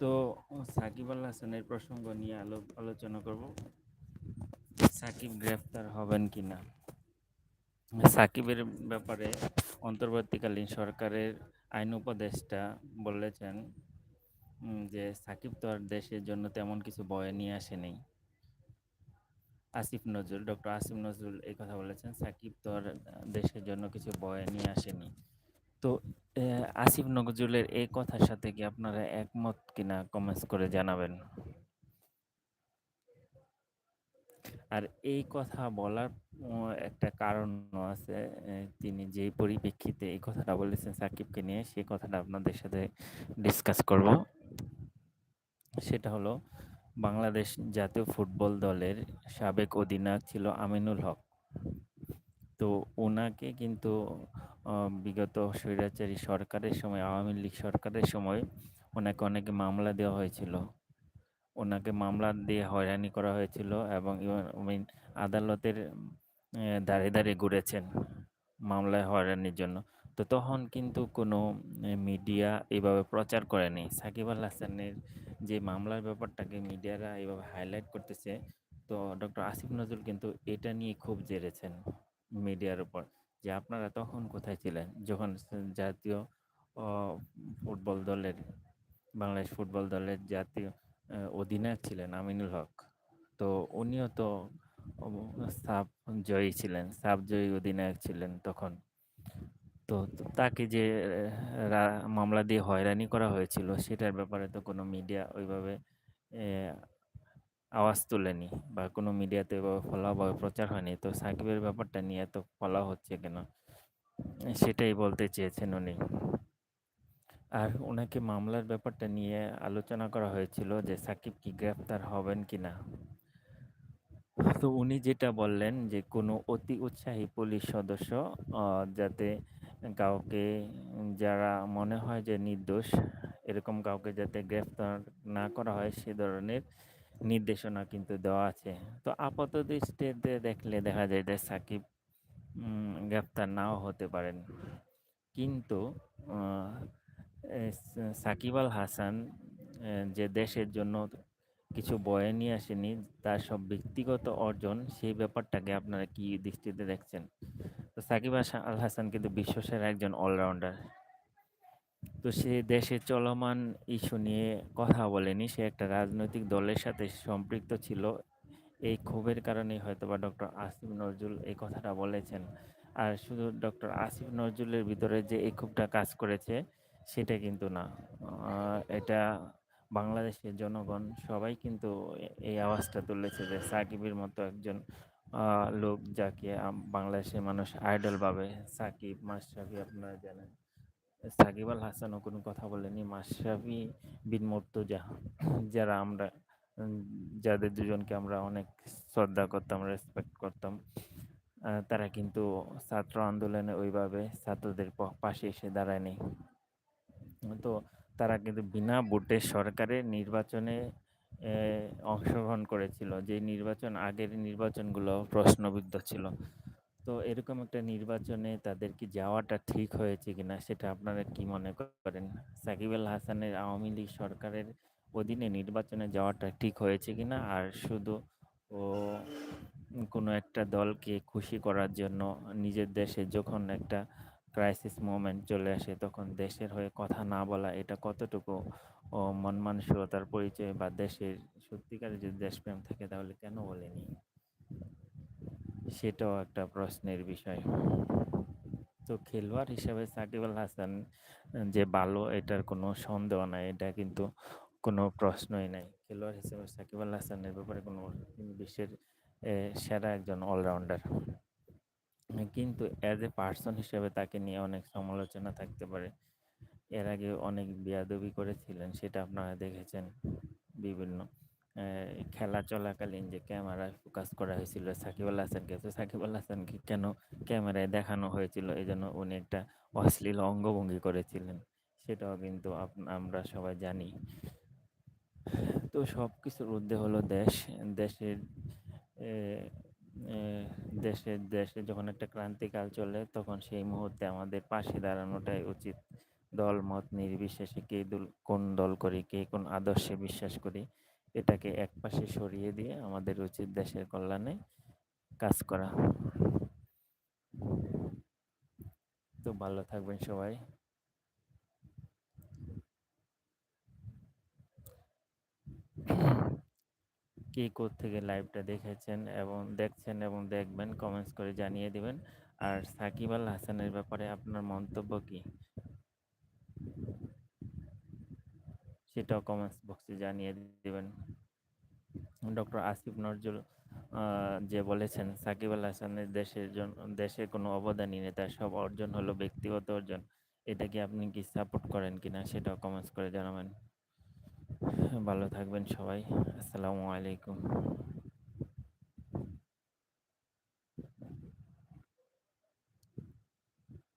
তো সাকিব আল হাসানের প্রসঙ্গ নিয়ে আলো আলোচনা করব। সাকিব গ্রেফতার হবেন কি না সাকিবের ব্যাপারে অন্তর্বর্তীকালীন সরকারের আইন উপদেষ্টা বলেছেন যে সাকিব তো আর দেশের জন্য তেমন কিছু বয়ে নিয়ে আসেনি। আসিফ নজরুল ডক্টর আসিফ নজরুল এই কথা বলেছেন, সাকিব তো আর দেশের জন্য কিছু বয়ে নিয়ে আসেনি। তো আসিফ নজরুলের এই কথার সাথে কি আপনারা একমত কিনা কমেন্টস করে জানাবেন? আর এই কথা বলার একটা কারণও আছে তিনি যেই পরিপ্রেক্ষিতে এই কথাটা বলেছেন সাকিবকে নিয়ে সেই কথাটা আপনাদের সাথে ডিসকাস করব। সেটা হলো, বাংলাদেশ জাতীয় ফুটবল দলের সাবেক অধিনায়ক ছিল আমিনুল হক। তো ওনাকে কিন্তু বিগত স্বৈরাচারী সরকারের সময়, আওয়ামী লীগ সরকারের সময় ওনাকে অনেকে মামলা দেওয়া হয়েছিল। ওনাকে মামলা দিয়ে হয়রানি করা হয়েছিল এবং আদালতের দাঁড়িয়ে দাঁড়িয়ে ঘুরেছেন মামলায় হয়রানির জন্য। তো তখন কিন্তু কোনো মিডিয়া এভাবে প্রচার করেনি। সাকিব আল হাসানের যে মামলার ব্যাপারটাকে মিডিয়ারা এইভাবে হাইলাইট করতেছে, তো ডক্টর আসিফ নজরুল কিন্তু এটা নিয়ে খুব জেরেছেন। মিডিয়ার উপর। যে আপনারা তখন কোথায় ছিলেন? যখন জাতীয় ফুটবল দলের, বাংলাদেশ ফুটবল দলের জাতীয় অধিনায়ক ছিলেন আমিনুল হক। তো উনিও তো সাব জয়ী ছিলেন সাব জয়ী অধিনায়ক ছিলেন তখন। তো তাকে যে মামলা দিয়ে হয়রানি করা হয়েছিল, সেটার ব্যাপারে তো কোনো মিডিয়া ওইভাবে আওয়াজ তোলেনি বা কোনো মিডিয়াতে এভাবে ফলাভাবে প্রচার হয়নি। তো সাকিবের ব্যাপারটা নিয়ে এত ফলা হচ্ছে কেন? সেটাই বলতে চেয়েছেন উনি। আর ওনাকে মামলার ব্যাপারটা নিয়ে আলোচনা করা হয়েছিল যে সাকিব কি গ্রেফতার হবেন কি না। তো উনি যেটা বললেন যে কোনো অতি উৎসাহী পুলিশ সদস্য যাতে কাউকে যারা মনে হয় যে নির্দোষ, এরকম কাউকে যাতে গ্রেফতার না করা হয় সে ধরনের নির্দেশনা কিন্তু দেওয়া আছে। তো আপাত দৃষ্টিতে দেখলে দেখা যায় যে সাকিব গ্রেফতার নাও হতে পারেন। কিন্তু সাকিব আল হাসান যে দেশের জন্য কিছু বয়ে নিয়ে আসেনি, তার সব ব্যক্তিগত অর্জন, সেই ব্যাপারটাকে আপনারা কি দৃষ্টিতে দেখছেন? তো সাকিব আল হাসান কিন্তু বিশ্বসেরা একজন অলরাউন্ডার তো সে দেশে চলমান ইস্যু নিয়ে কথা বলেনি। সে একটা রাজনৈতিক দলের সাথে সম্পৃক্ত ছিল। এই ক্ষোভের কারণেই হয়তো বা ডক্টর আসিফ নজরুল এই কথাটা বলেছেন। আর শুধু ডক্টর আসিফ নজরুলের ভিতরে যে এই ক্ষোভটা কাজ করেছে, সেটা কিন্তু না। এটা বাংলাদেশের জনগণ সবাই কিন্তু এই আওয়াজটা তুলেছে যে সাকিবের মতো একজন লোক যাকে বাংলাদেশের মানুষ আইডল ভাবে। সাকিব, মাশরাফি, আপনারা জানেন। সাকিব আল হাসানও কোনো কথা বলেনি মাশরাফি বিন মর্তুজা। যারা আমরা যাদের দুজনকে আমরা অনেক শ্রদ্ধা করতাম রেসপেক্ট করতাম তারা কিন্তু ছাত্র আন্দোলনে ওইভাবে ছাত্রদের পাশে এসে দাঁড়ায়নি। তো তারা কিন্তু বিনা ভোটে সরকারের নির্বাচনে অংশগ্রহণ করেছিল। যে নির্বাচন, আগের নির্বাচনগুলো প্রশ্নবিদ্ধ ছিল। তো এরকম একটা নির্বাচনে তাদের কি যাওয়াটা ঠিক হয়েছে কিনা সেটা আপনারা কি মনে করেন? সাকিব আল হাসানের আওয়ামী লীগ সরকারের অধীনে নির্বাচনে যাওয়াটা ঠিক হয়েছে কিনা? আর শুধু ও কোনো একটা দলকে খুশি করার জন্য নিজের দেশে যখন একটা ক্রাইসিস মোমেন্ট চলে আসে, তখন দেশের হয়ে কথা না বলা, এটা কতটুকু, ও মন মানসিকতার পরিচয় বা দেশের সত্যিকারের যদি দেশপ্রেম থাকে তাহলে কেন বলেনি? সেটাও একটা প্রশ্নের বিষয়। তো খেলোয়াড় হিসেবে সাকিব আল হাসান, যে ভালো, এটার কোনো সন্দেহ নাই, এটা কিন্তু কোনো প্রশ্নই নাই। খেলোয়াড় হিসেবে সাকিব আল হাসানের ব্যাপারে কোনো বিশ্বের সেরা একজন অলরাউন্ডার কিন্তু অ্যাজ এ পার্সন হিসেবে তাকে নিয়ে অনেক সমালোচনা থাকতে পারে। এর আগে অনেক বিয়াদবি করেছিলেন, সেটা আপনারা দেখেছেন বিভিন্ন। খেলা চলাকালীন যে ক্যামেরায় ফোকাস করা হয়েছিল সাকিব আল হাসানকে, তো সাকিব আল হাসানকে কেন ক্যামেরায় দেখানো হয়েছিল? এই জন্য উনি একটা অশ্লীল অঙ্গভঙ্গি করেছিলেন। সেটাও কিন্তু আমরা সবাই জানি। তো সব কিছুর ঊর্ধ্বে হলো দেশ। দেশের দেশের দেশে যখন একটা ক্রান্তিকাল চলে, তখন সেই মুহূর্তে আমাদের পাশে দাঁড়ানোটাই উচিত। দল মত নির্বিশেষে কে কোন দল করি, কে কোন আদর্শে বিশ্বাস করি। এটাকে একপাশে সরিয়ে দিয়ে আমাদের উচিত দেশের কল্যাণে কাজ করা। তো ভালো থাকবেন সবাই। কে থেকে লাইভটা দেখেছেন এবং দেখছেন এবং দেখবেন কমেন্টস করে জানিয়ে দিবেন। আর সাকিব আল হাসানের ব্যাপারে আপনার মন্তব্য কি? সেটাও কমেন্টস বক্সে জানিয়ে দেবেন। ডক্টর আসিফ নজরুল যে বলেছেন, সাকিব আল হাসানের দেশের জন্য দেশের কোনো অবদানই নেই, তার সব অর্জন হলো ব্যক্তিগত অর্জন। এটা কি আপনি কি সাপোর্ট করেন কিনা সেটাও কমেন্টস করে জানাবেন। ভালো থাকবেন সবাই, আসসালামু আলাইকুম।